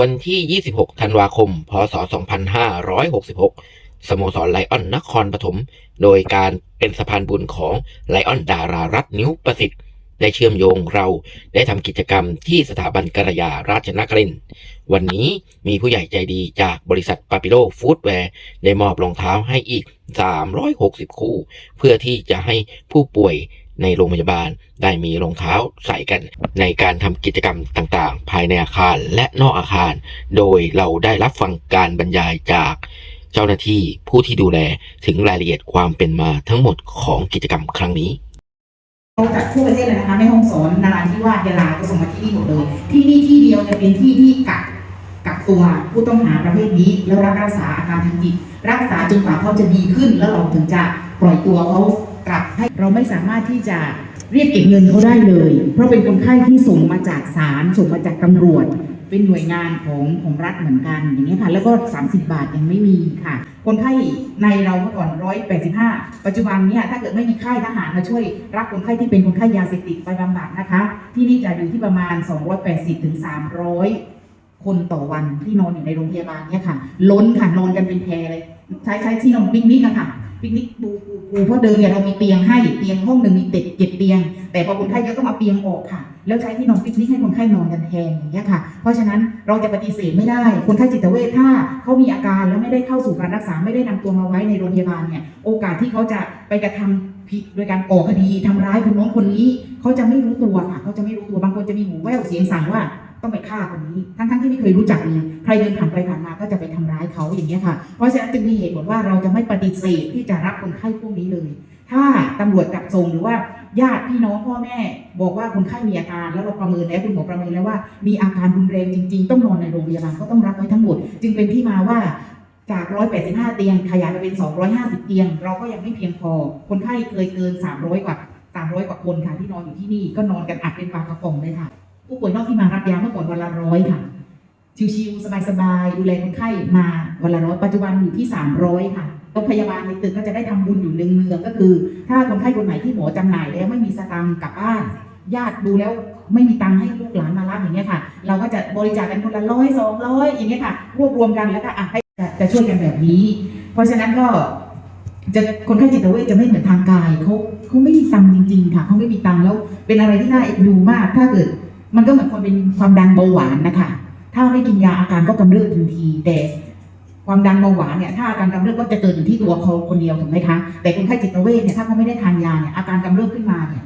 วันที่ 26 ธันวาคม พศ 2566 สโมสรไลออนนครปฐม โดยการเป็นสะพานบุญของไลออนดารารัตนิ้วประสิทธิ์ ได้เชื่อมโยงเราได้ทำกิจกรรมที่สถาบันกระยาราชนครินวันนี้มีผู้ใหญ่ใจดีจากบริษัทปาปิโลฟู้ดแวร์ได้มอบรองเท้าให้อีก 360 คู่ เพื่อที่จะให้ผู้ป่วย ในโรงพยาบาล ได้มีรองเท้าใส่กัน ในการทำกิจกรรมต่างๆ ภายในอาคารและนอกอาคาร โดยเราได้รับฟังการบรรยายจากเจ้าหน้าที่ผู้ที่ดูแลถึงรายละเอียดความเป็นมาทั้งหมดของกิจกรรมครั้งนี้เราจัดทั่วประเทศเลยนะคะแม่ฮ่องสอนนาราธิวาสยะลาก็ส่งมาที่นี่หมดเลย ที่นี่ที่เดียวจะเป็นที่ที่กักกักตัวผู้ต้องหาประเภทนี้แล้วรับรักษาอาการทางจิตรักษาจนกว่าเขาจะดีขึ้นแล้วเราถึงจะปล่อยตัวเขา กลับให้เราไม่สามารถที่จะเรียกเก็บเงินเขาได้เลย เพราะเป็นคนไข้ที่ส่งมาจากศาลส่งมาจากตำรวจ เป็นหน่วยงานของของรัฐเหมือนกันอย่างนี้ค่ะ แล้วก็ 30 บาทยังไม่มีค่ะ คนไข้ในเราเมื่อก่อน 185 ปัจจุบันเนี่ยถ้าเกิดไม่มีค่ายทหารมาช่วย รับคนไข้ที่เป็นคนไข้ยาเสพติดไปบำบัดนะคะ ที่นี่จะอยู่ที่ประมาณ 280ถึง300คนต่อวันที่นอนอยู่ในโรงพยาบาลเนี่ยค่ะ ล้นค่ะนอนกันเป็นแพรเลย ใช้ใช้ที่นอนปิกนิกอะค่ะ ปิกนิกปูปูปูเพราะเดิมเนี่ยเรามีเตียงให้เตียงห้องหนึ่งมีเต็ดเจ็ดเตียง แต่พอคนไข้เยอะก็มาเตียงออกค่ะ แล้วใช้ที่นอนปิกนิกให้คนไข้นอนกันแทนอย่างเงี้ยค่ะ เพราะฉะนั้นเราจะปฏิเสธไม่ได้ คนไข้จิตเวชถ้าเขามีอาการแล้วไม่ได้เข้าสู่การรักษาไม่ได้นำตัวมาไว้ในโรงพยาบาลเนี่ยโอกาสที่เขาจะไปกระทำผิดโดยการก่อคดีทำร้ายคนน้นคนนี้เขาจะไม่รู้ตัวค่ะเขาจะไม่รู้ตัวบางคนจะมีหูแว่วเสียงสั่งว่า ต้องไปฆ่าคนนี้ ทั้งๆที่ไม่เคยรู้จักเลยใครเดินผ่านไปผ่านมาก็จะไปทำร้ายเขาอย่างเงี้ยค่ะ เพราะฉะนั้นจึงมีเหตุผลว่าเราจะไม่ปฏิเสธที่จะรับคนไข้พวกนี้เลย ถ้าตำรวจจับส่งหรือว่าญาติพี่น้องพ่อแม่ บอกว่าคนไข้มีอาการแล้วเราประเมินแล้วคุณหมอประเมินแล้วว่า มีอาการรุนแรงจริง ๆ ต้องนอนในโรงพยาบาลก็ต้องรับไว้ทั้งหมด จึงเป็นที่มาว่าจาก 185 เตียง ขยายมาเป็น 250 เตียง เราก็ยังไม่เพียงพอ คนไข้เคยเกิน 300 กว่า 300 กว่าคนค่ะที่นอนอยู่ที่นี่ ก็นอนกันอัดเป็นปลากระป๋องเลยค่ะ ผู้ป่วยนอกที่มารับยาเมื่อก่อนวันละร้อยค่ะ ชิวๆสบายๆดูแลคนไข้มาวันละร้อยปัจจุบันอยู่ที่300ค่ะโรงพยาบาลในตึกก็จะได้ทำบุญอยู่เนืองๆก็คือ ถ้าคนไข้คนไหนที่หมอจำหน่ายแล้วไม่มีสตังค์กลับบ้านญาติดูแล้วไม่มีตังค์ให้ลูกหลานมารับอย่างเงี้ยค่ะ เราก็จะบริจาคกันคนละร้อยสองร้อยอย่างเงี้ยค่ะ รวบรวมกันแล้วก็อะให้จะจะช่วยกันแบบนี้ เพราะฉะนั้นก็จะคนไข้จิตเวชจะไม่เหมือนทางกายเขาเขาไม่มีตังค์จริง ๆ ค่ะเขาไม่มีตังค์แล้วเป็นอะไรที่น่าเอ็นดูมาก ถ้าเกิด มันก็เหมือนคนเป็นความดันเบาหวานนะคะ ถ้าไม่กินยาอาการก็กำเริบทันที แต่ความดันเบาหวานเนี่ยถ้าอาการกำเริบก็จะเกิดอยู่ที่ตัวเขาคนเดียวถูกไหมคะ แต่คนไข้จิตเวชเนี่ยถ้าเขาไม่ได้ทานยาเนี่ยอาการกำเริบขึ้นมาเนี่ย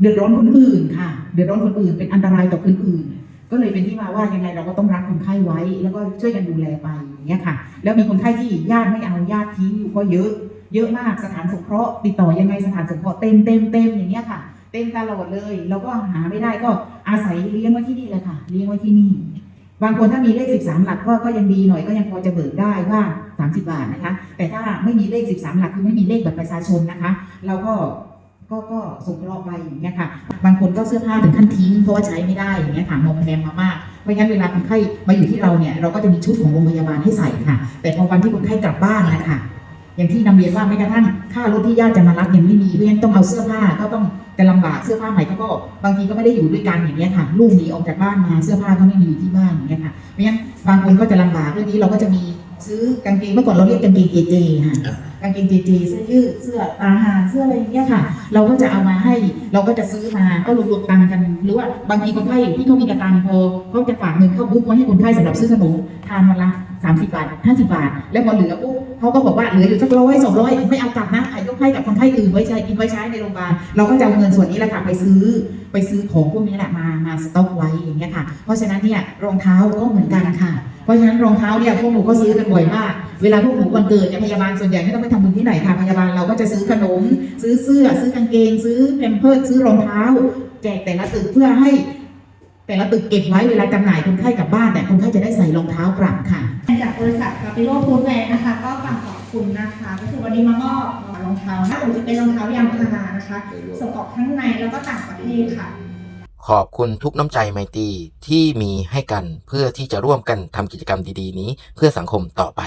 เดือดร้อนคนอื่นค่ะ เดือดร้อนคนอื่นเป็นอันตรายต่อคนอื่น ก็เลยเป็นที่มาว่ายังไงเราก็ต้องรักคนไข้ไว้ แล้วก็ช่วยกันดูแลไปอย่างเงี้ยค่ะ แล้วมีคนไข้ที่ญาติไม่เอาญาติทิ้งอยู่ก็เยอะ เยอะมากสถานสงเคราะห์ติดต่อยังไงสถานสงเคราะห์เต็มเต็มเต็มอย่างเงี้ยค่ะ เต็มตลอดเลย เราก็หาไม่ได้ก็อาศัยเลี้ยงไว้ที่นี่แหละค่ะ เลี้ยงไว้ที่นี่ บางคนถ้ามีเลข 13 หลักก็ก็ยังดีหน่อยก็ยังพอจะเบิกได้ว่า 30 บาทนะคะ แต่ถ้าไม่มีเลข 13 หลักคือไม่มีเลขบัตรประชาชนนะคะ เราก็ก็ก็ส่งเคราะห์ไปอย่างเงี้ยค่ะ บางคนก็เสื้อผ้าถึงขั้นทิ้งเพราะว่าใช้ไม่ได้อย่างเงี้ยค่ะมอมแพมมามากเพราะงั้นเวลาคนไข้มาอยู่ที่เราเนี่ยเราก็จะมีชุดของโรงพยาบาลให้ใส่ค่ะ แต่พอวันที่คนไข้กลับบ้านนะคะ อย่างที่นำเรียนว่าแม้กระทั่งค่ารถที่ญาติจะมารับยังไม่มีเพราะฉะนั้นต้องเอาเสื้อผ้าก็ต้องจะลำบากเสื้อผ้าใหม่เขาก็บางทีก็ไม่ได้อยู่ด้วยกันอย่างเงี้ยค่ะลูกหนีออกจากบ้านมาเสื้อผ้าก็ไม่มีอยู่ที่บ้านอย่างเงี้ยค่ะเพราะฉะนั้นบางคนก็จะลำบากเรื่องนี้เราก็จะมีซื้อกางเกงเมื่อก่อนเราเรียกกางเกงเจเจค่ะกางเกงเจเจเสื้อยืดเสื้ออาหารเสื้ออะไรอย่างเงี้ยค่ะ เราก็จะเอามาให้เราก็จะซื้อมาก็รวมๆตังค์กันหรือว่าบางทีคนไข้ที่เขามีอาการพอเขาจะฝากเงินเข้าบุ๊กไว้ให้คนไข้สำหรับซื้อขนมทานวันละ สามสิบบาทห้าสิบาท แล้วพอเหลือปุ๊บเขาก็บอกว่าเหลืออยู่สักร้อยสองร้อยไม่เอากลับนะขายยกให้กับคนไข้อื่นไว้ใช้กินไว้ใช้ในโรงพยาบาลเราก็จะเอาเงินส่วนนี้แหละค่ะไปซื้อไปซื้อของพวกนี้แหละมามาสต็อกไว้อย่างเงี้ยค่ะ เพราะฉะนั้นเนี่ยรองเท้าก็เหมือนกันค่ะ เพราะฉะนั้นรองเท้าเนี่ยพวกหนูก็ซื้อกันบ่อยมาก เวลาพวกหนูวันเกิดเนี่ยพยาบาลส่วนใหญ่ไม่ต้องไปทำบุญที่ไหนค่ะพยาบาลเราก็จะซื้อขนม ซื้อเสื้อ ซื้อกางเกง ซื้อแพมเพิร์สซื้อรองเท้า แจกแต่ละตึกเพื่อให้แต่ละตึกเก็บไว้เวลาจำหน่ายคนไข้กลับบ้านแต่ยคนไข้จะได้ใส่รองเท้ากลับ คุณนะคะ ก็คือวันนี้มามอบรองเท้านะหรือจะเป็นรองเท้ายางพารานะคะ ส่งออกทั้งในแล้วก็ต่างประเทศค่ะ ขอบคุณทุกน้ำใจไมตรีที่มีให้กันเพื่อที่จะร่วมกันทำกิจกรรมดีๆ นี้เพื่อสังคมต่อไป